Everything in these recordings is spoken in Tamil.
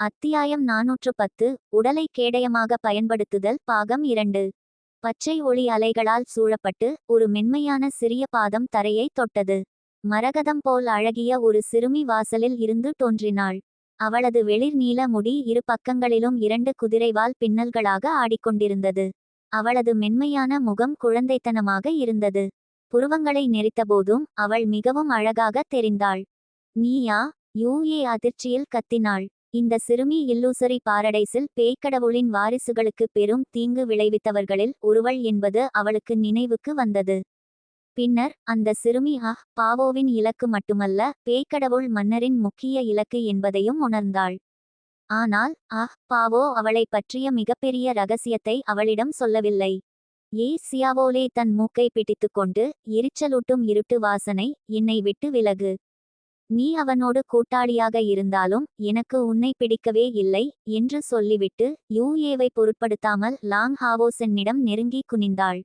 அத்தியாயம் நாநூற்று பத்து. உடலை கேடயமாக பயன்படுத்துதல். பாகம் இரண்டு. பச்சை ஒளி அலைகளால் சூழப்பட்டு ஒரு மென்மையான சிறிய பாதம் தரையை தொட்டது. மரகதம் போல் அழகிய ஒரு சிறுமி வாசலில் இருந்து தோன்றினாள். அவளது வெளிர் நீல முடி இரு பக்கங்களிலும் இரண்டு குதிரைவால் பின்னல்களாக ஆடிக்கொண்டிருந்தது. அவளது மென்மையான முகம் குழந்தைத்தனமாக இருந்தது. புருவங்களை நெறித்தபோதும் அவள் மிகவும் அழகாக தெரிந்தாள். நீயா? யூஏ அதிர்ச்சியில் கத்தினாள். இந்த சிறுமி இல்லூசரி பாரடைஸில் பேய்க்கடவுளின் வாரிசுகளுக்கு பெரும் தீங்கு விளைவித்தவர்களில் ஒருவள் என்பது அவளுக்கு நினைவுக்கு வந்தது. பின்னர் அந்த சிறுமி அஹ் பாவோவின் இலக்கு மட்டுமல்ல பேய்க்கடவுள் மன்னரின் முக்கிய இலக்கு என்பதையும் உணர்ந்தாள். ஆனால் அஹ் பாவோ அவளை பற்றிய மிகப்பெரிய ரகசியத்தை அவளிடம் சொல்லவில்லை. ஏ சியாவோலே தன் மூக்கை பிடித்துக்கொண்டு எரிச்சலூட்டும் இருட்டு வாசனை என்னை விட்டு விலகு. நீ அவனோடு கூட்டாளியாக இருந்தாலும் எனக்கு உன்னை பிடிக்கவே இல்லை என்று சொல்லிவிட்டு யூஏவை பொருட்படுத்தாமல் லாங் ஹாவோசென்னிடம் நெருங்கி குனிந்தாள்.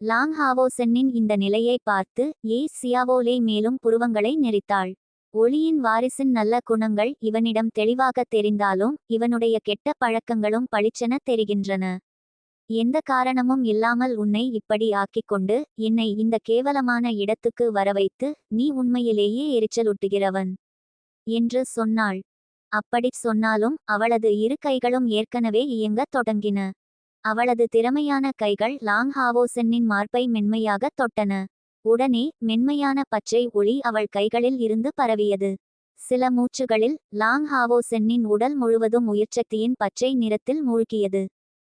லாங் ஹாவோசென்னின் இந்த நிலையை பார்த்து ஏ சியாவோலே மேலும் புருவங்களை நெறித்தாள் ஒளியின் வாரிசின் நல்ல குணங்கள் இவனிடம் தெளிவாக தெரிந்தாலும் இவனுடைய கெட்ட பழக்கங்களும் பளிச்சென தெரிகின்றன. எந்த காரணமும் இல்லாமல் உன்னை இப்படி ஆக்கிக்கொண்டு என்னை இந்த கேவலமான இடத்துக்கு வரவைத்து நீ உண்மையிலேயே எரிச்சலூட்டுகிறவன் என்று சொன்னாள். அப்படிச் சொன்னாலும் அவளது இரு கைகளும் ஏற்கனவே இயங்கத் தொடங்கின. அவளது திறமையான கைகள் லாங் ஹாவோசென்னின் மார்பை மென்மையாகத் தொட்டன. உடனே மென்மையான பச்சை ஒளி அவள் கைகளில் இருந்து பரவியது. சில மூச்சுகளில் லாங் ஹாவோசென்னின் உடல் முழுவதும் உயிர்ச்சக்தியின் பச்சை நிறத்தில் மூழ்கியது.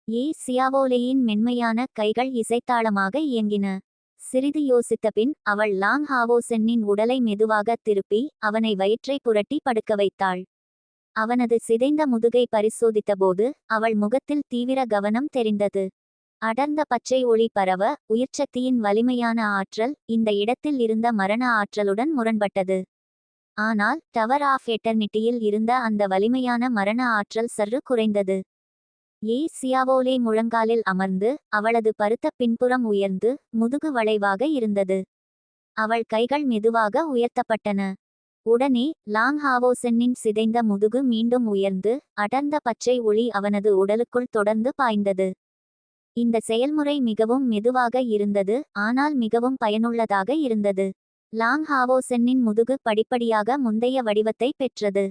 ஏ சியாவோலேயின் மென்மையான கைகள் இசைத்தாளமாக இயங்கின. சிறிது யோசித்தபின் அவள் லாங் ஹாவோசென்னின் உடலை மெதுவாக திருப்பி அவனை வயிற்றை புரட்டி படுக்க வைத்தாள். அவனது சிதைந்த முதுகை பரிசோதித்தபோது அவள் முகத்தில் தீவிர கவனம் தெரிந்தது. அடர்ந்த பச்சை ஒளி பரவ உயிர்ச்சக்தியின் வலிமையான ஆற்றல் இந்த இடத்தில் இருந்த மரண ஆற்றலுடன் முரண்பட்டது. ஆனால் டவர் ஆஃப் எட்டர்னிட்டியில் இருந்த அந்த வலிமையான மரண ஆற்றல் சற்று குறைந்தது. ஏ சியாவோலே முழங்காலில் அமர்ந்து அவளது பருத்த பின்புறம் உயர்ந்து முதுகு வளைவாக இருந்தது. அவள் கைகள் மெதுவாக உயர்த்தப்பட்டன. உடனே லாங் ஹாவோசென்னின் சிதைந்த முதுகு மீண்டும் உயர்ந்து அடர்ந்த பச்சை ஒளி அவனது உடலுக்குள் தொடர்ந்து பாய்ந்தது. இந்த செயல்முறை மிகவும் மெதுவாக இருந்தது ஆனால் மிகவும் பயனுள்ளதாக இருந்தது. லாங் ஹாவோசென்னின் முதுகு படிப்படியாக முந்தைய வடிவத்தை பெற்றது.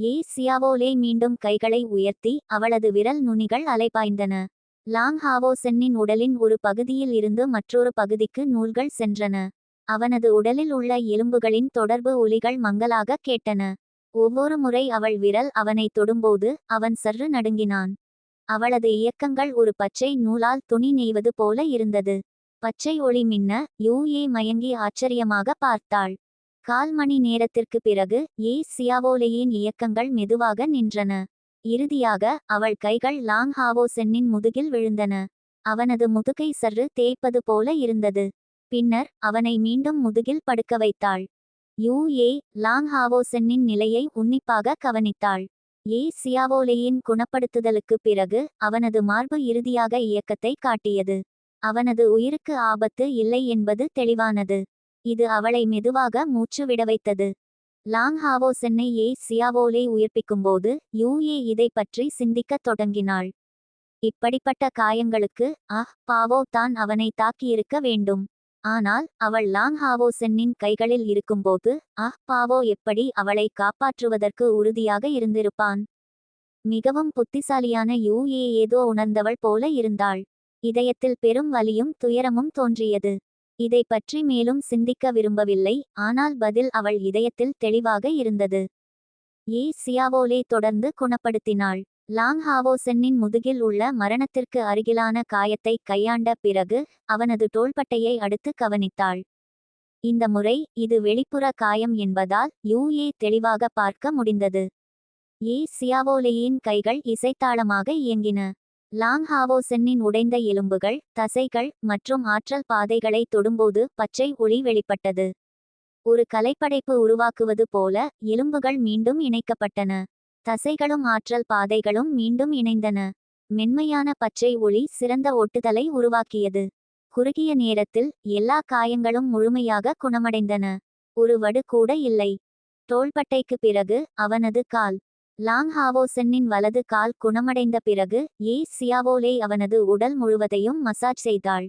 ஏ சியாவோலே மீண்டும் கைகளை உயர்த்தி அவளது விரல் நுனிகள் அலைபாய்ந்தன. லாங் ஹாவோசென்னின் உடலின் ஒரு பகுதியில் இருந்து மற்றொரு பகுதிக்கு நூல்கள் சென்றன. அவனது உடலில் உள்ள எலும்புகளின் தொடர்பு ஒலிகள் மங்களாக கேட்டன. ஒவ்வொரு முறை அவள் விரல் அவனை தொடும்போது அவன் சற்று நடுங்கினான். அவளது இயக்கங்கள் ஒரு பச்சை நூலால் துணி நெய்வது போல இருந்தது. பச்சை ஒளி மின்ன யூ ஏ மயங்கி ஆச்சரியமாக பார்த்தாள். கால் மணி நேரத்திற்கு பிறகு ஏ. சியாவோலேயின் இயக்கங்கள் மெதுவாக நின்றன. இறுதியாக அவள் கைகள் லாங் ஹாவோசென்னின் முதுகில் விழுந்தன. அவனது முதுகை சற்று தேய்ப்பது போல இருந்தது. பின்னர் அவனை மீண்டும் முதுகில் படுக்க வைத்தாள். யூ. ஏ. லாங் ஹாவோசென்னின் நிலையை உன்னிப்பாக கவனித்தாள். ஏ. சியாவோலேயின் குணப்படுத்துதலுக்கு பிறகு அவனது மார்பு இறுதியாக இயக்கத்தை காட்டியது. அவனது உயிருக்கு ஆபத்து இல்லை என்பது தெளிவானது. இது அவளை மெதுவாக மூச்சு விட வைத்தது. லாங் ஹாவோ சென்னை ஏ சியாவோலே உயிர்ப்பிக்கும்போது யூஏ இதை பற்றி சிந்திக்கத் தொடங்கினாள். இப்படிப்பட்ட காயங்களுக்கு அஹ் பாவோ தான் அவனை தாக்கியிருக்க வேண்டும். ஆனால் அவள் லாங் ஹாவோ சென்னின் கைகளில் இருக்கும்போது அஹ் பாவோ எப்படி அவளை காப்பாற்றுவதற்கு உறுதியாக இருந்திருப்பான்? மிகவும் புத்திசாலியான யூ ஏ ஏதோ உணர்ந்தவள் போல இருந்தாள். இதயத்தில் பெரும் வலியும் துயரமும் தோன்றியது. இதை பற்றி மேலும் சிந்திக்க விரும்பவில்லை ஆனால் பதில் அவள் இதயத்தில் தெளிவாக இருந்தது. ஏ. சியாவோலே தொடர்ந்து குணப்படுத்தினாள். லாங் ஹாவோசென்னின் முதுகில் உள்ள மரணத்திற்கு அருகிலான காயத்தை கையாண்ட பிறகு அவனது தோள்பட்டையை அடுத்து கவனித்தாள். இந்த முறை இது வெளிப்புற காயம் என்பதால் யூஏ ஏ தெளிவாக பார்க்க முடிந்தது. ஏ. சியாவோலேயின் கைகள் இசைத்தாளமாக இயங்கின. லாங்ஹாவோசென்னின் உடைந்த எலும்புகள் தசைகள் மற்றும் ஆற்றல் பாதைகளை தொடும்போது பச்சை ஒளி வெளிப்பட்டது. ஒரு கலைப்படைப்பு உருவாக்குவது போல எலும்புகள் மீண்டும் இணைக்கப்பட்டன. தசைகளும் ஆற்றல் பாதைகளும் மீண்டும் இணைந்தன. மென்மையான பச்சை ஒளி சிறந்த ஒட்டுதலை உருவாக்கியது. குறுகிய நேரத்தில் எல்லா காயங்களும் முழுமையாக குணமடைந்தன. ஒரு வடு கூட இல்லை. தோள்பட்டைக்கு பிறகு அவனது கால் லாங் ஹாவோசென்னின் வலது கால் குணமடைந்த பிறகு ஏ. சியாவோலே அவனது உடல் முழுவதையும் மசாஜ் செய்தாள்.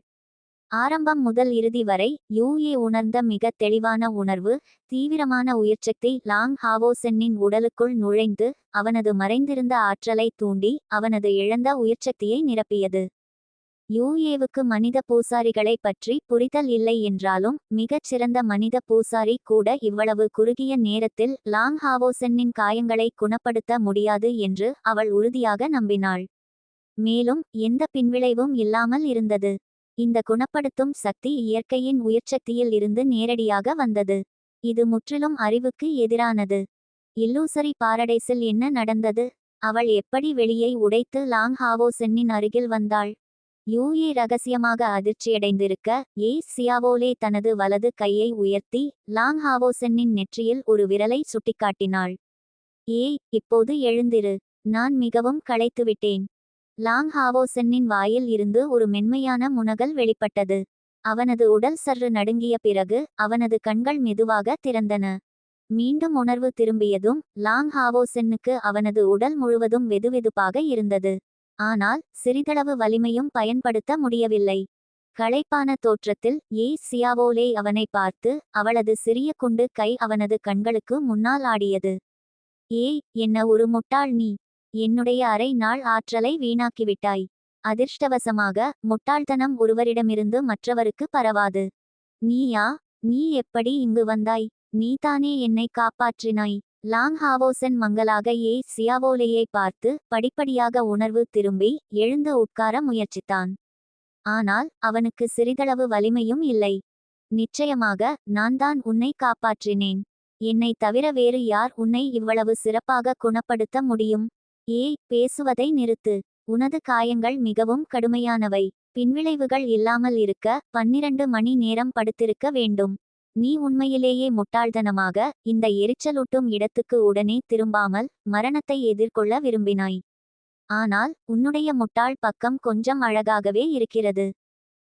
ஆரம்பம் முதல் இறுதி வரை யூஏ உணர்ந்த மிக தெளிவான உணர்வு தீவிரமான உயிர்ச்சக்தி லாங் ஹாவோசென்னின் உடலுக்குள் நுழைந்து அவனது மறைந்திருந்த ஆற்றலை தூண்டி அவனது இழந்த உயிர்ச்சக்தியை நிரப்பியது. யூஏவுக்கு மனித பூசாரிகளை பற்றி புரிதல் இல்லை என்றாலும் மிகச் சிறந்த மனித பூசாரி கூட இவ்வளவு குறுகிய நேரத்தில் லாங் ஹாவோசென்னின் காயங்களை குணப்படுத்த முடியாது என்று அவள் உறுதியாக நம்பினாள். மேலும் எந்த பின்விளைவும் இல்லாமல் இருந்தது. இந்த குணப்படுத்தும் சக்தி இயற்கையின் உயிர்ச்சக்தியில் இருந்து நேரடியாக வந்தது. இது முற்றிலும் அறிவுக்கு எதிரானது. இல்லூசரி பாரடைஸில் என்ன நடந்தது? அவள் எப்படி வெளியை உடைத்து லாங் ஹாவோசென்னின் அருகில் வந்தாள்? யூஏ ரகசியமாக அதிர்ச்சியடைந்திருக்க ஏ சியாவோலே தனது வலது கையை உயர்த்தி லாங் ஹாவோசென்னின் நெற்றியில் ஒரு விரலை சுட்டிக்காட்டினாள். ஏய் இப்போது எழுந்திரு. நான் மிகவும் களைத்துவிட்டேன். லாங் ஹாவோசென்னின் வாயில் இருந்து ஒரு மென்மையான முனகல் வெளிப்பட்டது. அவனது உடல் சற்று நடுங்கிய பிறகு அவனது கண்கள் மெதுவாக திறந்தன. மீண்டும் உணர்வு திரும்பியதும் லாங் ஹாவோசென்னுக்கு அவனது உடல் முழுவதும் வெதுவெதுப்பாக இருந்தது. ஆனால் சிறிதளவு வலிமையும் பயன்படுத்த முடியவில்லை. களைப்பான தோற்றத்தில் ஏ. சியாவோலே அவனை பார்த்து அவளது சிறிய குண்டு கை அவனது கண்களுக்கு முன்னால் ஆடியது. ஏய் என்ன ஒரு முட்டாள் நீ. என்னுடைய அரை நாள் ஆற்றலை வீணாக்கிவிட்டாய். அதிர்ஷ்டவசமாக முட்டாள்தனம் ஒருவரிடமிருந்து மற்றவருக்கு பரவாது. நீயா நீ எப்படி இங்கு வந்தாய்? நீதானே என்னை காப்பாற்றினாய். லாங் ஹாவோசன் மங்களாக ஏ. சியாவோலேயை பார்த்து படிப்படியாக உணர்வு திரும்பி எழுந்து உட்கார முயற்சித்தான். ஆனால் அவனுக்கு சிறிதளவு வலிமையும் இல்லை. நிச்சயமாக நான் தான் உன்னை காப்பாற்றினேன். என்னை தவிர வேறு யார் உன்னை இவ்வளவு சிறப்பாக குணப்படுத்த முடியும்? ஏய் பேசுவதை நிறுத்து. உனது காயங்கள் மிகவும் கடுமையானவை. பின்விளைவுகள் இல்லாமல் இருக்க பன்னிரண்டு மணி நேரம் படுத்திருக்க வேண்டும். நீ உண்மையிலேயே முட்டாள்தனமாக இந்த எரிச்சலூட்டும் இடத்துக்கு உடனே திரும்பாமல் மரணத்தை எதிர்கொள்ள விரும்பினாய். ஆனால் உன்னுடைய முட்டாள் பக்கம் கொஞ்சம் அழகாகவே இருக்கிறது.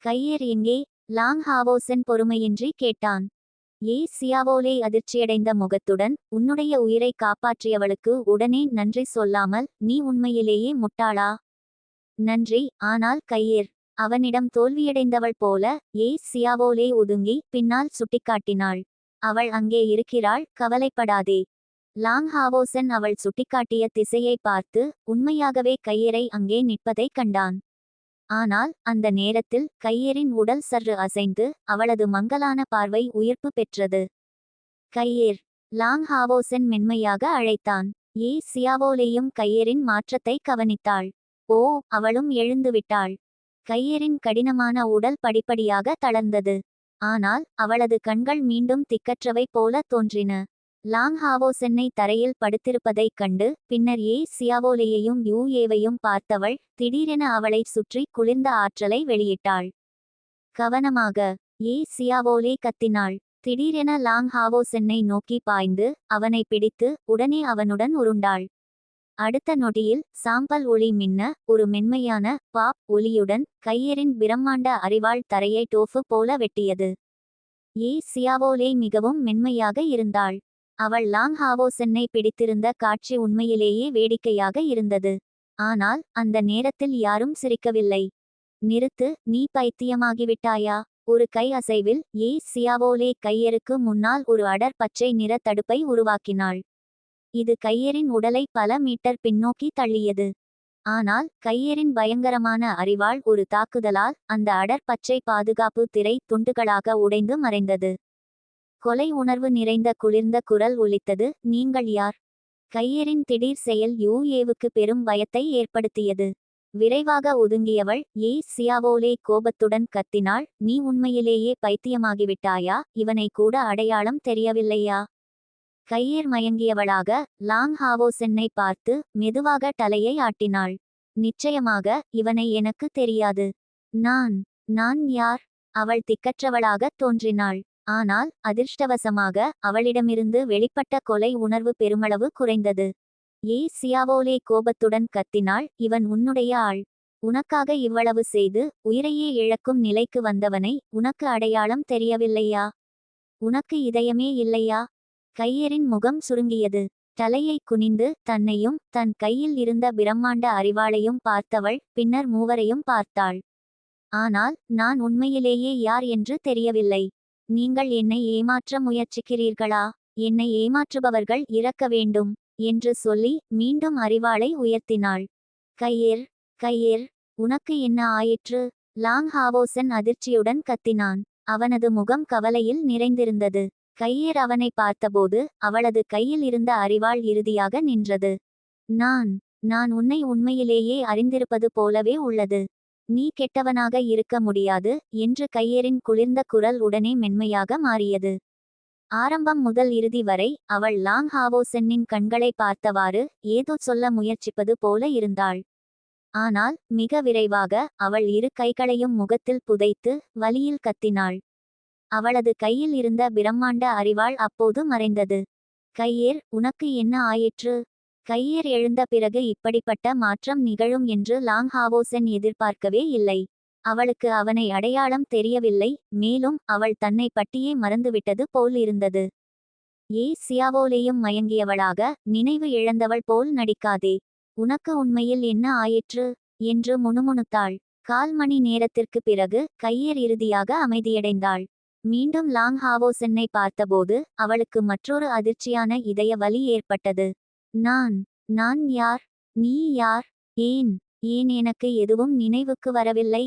கையேர் எங்கே? லாங் ஹாவோசன் பொறுமையின்றி கேட்டான். ஏ சியாவோலே அதிர்ச்சியடைந்த முகத்துடன் உன்னுடைய உயிரை காப்பாற்றியவளுக்கு உடனே நன்றி சொல்லாமல் நீ உண்மையிலேயே முட்டாளா? நன்றி ஆனால் கையேர் அவனிடம் தோல்வியடைந்தவள் போல ஏ சியாவோலே ஒதுங்கி பின்னால் சுட்டிக்காட்டினாள். அவள் அங்கே இருக்கிறாள் கவலைப்படாதே. லாங் ஹாவோசன் அவள் சுட்டிக்காட்டிய திசையை பார்த்து உண்மையாகவே கையரை அங்கே நிற்பதைக் கண்டான். ஆனால் அந்த நேரத்தில் கையரின் உடல் சற்று அசைந்து அவளது மங்கலான பார்வை உயிர்ப்பு பெற்றது. கையேர் லாங் ஹாவோசன் மென்மையாக அழைத்தான். ஏ சியாவோலேயும் கையரின் மாற்றத்தை கவனித்தாள். ஓ அவளும் எழுந்துவிட்டாள். கையரின் கடினமான உடல் படிப்படியாக தளர்ந்தது. ஆனால் அவளது கண்கள் மீண்டும் திக்கற்றவை போல தோன்றின. லாங் ஹாவோ சென்னை தரையில் படுத்திருப்பதைக் கண்டு பின்னர் ஏ. சியாவோலேயையும் யூ. ஏவையும் பார்த்தவள் திடீரென அவளை சுற்றி குளிர்ந்த ஆற்றலை வெளியிட்டாள். கவனமாக ஏ. சியாவோலே கத்தினாள். திடீரென லாங் ஹாவோ சென்னை நோக்கி பாய்ந்து அவனை பிடித்து உடனே அவனுடன் உருண்டாள். அடுத்த நொடியில் சாம்பல் ஒளி மின்ன ஒரு மென்மையான பாப் ஒளியுடன் கையரின் பிரம்மாண்ட அறிவாள் தரையை டோஃபு போல வெட்டியது. ஏ சியாவோலே மிகவும் மென்மையாக இருந்தாள். அவள் லாங் ஹாவோசென்னை பிடித்திருந்த காட்சி உண்மையிலேயே வேடிக்கையாக இருந்தது. ஆனால் அந்த நேரத்தில் யாரும் சிரிக்கவில்லை. நிறுத்து நீ பைத்தியமாகிவிட்டாயா? ஒரு கை அசைவில் ஏ சியாவோலே கையருக்கு முன்னால் ஒரு அடர் பச்சை நிற தடுப்பை உருவாக்கினாள். இது கையரின் உடலை பல மீட்டர் பின்னோக்கி தள்ளியது. ஆனால் கையரின் பயங்கரமான அறிவாள் ஒரு தாக்குதலால் அந்த அடற்பச்சை பாதுகாப்பு திரை துண்டுகளாக உடைந்து மறைந்தது. கொலை உணர்வு நிறைந்த குளிர்ந்த குரல் ஒலித்தது நீங்கள் யார்? கையரின் திடீர் செயல் யூஏவுக்கு பெரும் பயத்தை ஏற்படுத்தியது. விரைவாக ஒதுங்கியவள் ஏ சியாவோலே கோபத்துடன் கத்தினாள் நீ உண்மையிலேயே பைத்தியமாகிவிட்டாயா? இவனை கூட அடையாளம் தெரியவில்லையா? கையேர் மயங்கியவளாக லாங் ஹாவோசென்னை பார்த்து மெதுவாக தலையை ஆட்டினாள். நிச்சயமாக இவனை எனக்கு தெரியாது. நான் நான் யார்? அவள் திக்கற்றவளாகத் தோன்றினாள். ஆனால் அதிர்ஷ்டவசமாக அவளிடமிருந்து வெளிப்பட்ட கொலை உணர்வு பெருமளவு குறைந்தது. ஏ சியாவோலே கோபத்துடன் கத்தினாள். இவன் உன்னுடைய ஆள். உனக்காக இவ்வளவு செய்து உயிரையே இழக்கும் நிலைக்கு வந்தவனை உனக்கு அடையாளம் தெரியவில்லையா? உனக்கு இதயமே இல்லையா? கையரின் முகம் சுருங்கியது. தலையை குனிந்து தன்னையும் தன் கையில் இருந்த பிரம்மாண்ட அறிவாளையும் பார்த்தவள் பின்னர் மூவரையும் பார்த்தாள். ஆனால் நான் உண்மையிலேயே யார் என்று தெரியவில்லை. நீங்கள் என்னை ஏமாற்ற முயற்சிக்கிறீர்களா? என்னை ஏமாற்றுபவர்கள் இறக்க வேண்டும் என்று சொல்லி மீண்டும் அறிவாளை உயர்த்தினாள். கையேர் கையேர் உனக்கு என்ன ஆயிற்று? லாங் ஹாவோசன் அதிர்ச்சியுடன் கத்தினான். அவனது முகம் கவலையில் நிறைந்திருந்தது. கையேர் அவனை பார்த்தபோது அவளது கையில் இருந்த அறிவாள் இறுதியாக நின்றது. நான் நான் உன்னை உண்மையிலேயே அறிந்திருப்பது போலவே உள்ளது. நீ கெட்டவனாக இருக்க முடியாது என்று கையரின் குளிர்ந்த குரல் உடனே மென்மையாக மாறியது. ஆரம்பம் முதல் இறுதி வரை அவள் லாங் ஹாவோசென்னின் கண்களை பார்த்தவாறு ஏதோ சொல்ல முயற்சிப்பது போல இருந்தாள். ஆனால் மிக விரைவாக அவள் இரு கைகளையும் முகத்தில் புதைத்து வலியில் கத்தினாள். அவளது கையில் இருந்த பிரம்மாண்ட அறிவாள் அப்போது மறைந்தது. கையேர் உனக்கு என்ன ஆயிற்று? கையேர் எழுந்த பிறகு இப்படிப்பட்ட மாற்றம் நிகழும் என்று லாங் ஹாவோசன் எதிர்பார்க்கவே இல்லை. அவளுக்கு அவனை அடையாளம் தெரியவில்லை மேலும் அவள் தன்னை பட்டியே மறந்துவிட்டது போல் இருந்தது. ஏ சியாவோலேயும் மயங்கியவளாக நினைவு இழந்தவள் போல் நடிக்காதே. உனக்கு உண்மையில் என்ன ஆயிற்று? என்று முணுமுணுத்தாள். கால் மணி நேரத்திற்கு பிறகு கையேர் இறுதியாக அமைதியடைந்தாள். மீண்டும் லாங் ஹாவோசென்னை பார்த்தபோது அவளுக்கு மற்றொரு அதிர்ச்சியான இதய வலி ஏற்பட்டது. நான் நான் யார்? நீ யார்? ஏன்? ஏன் எனக்கு எதுவும் நினைவுக்கு வரவில்லை?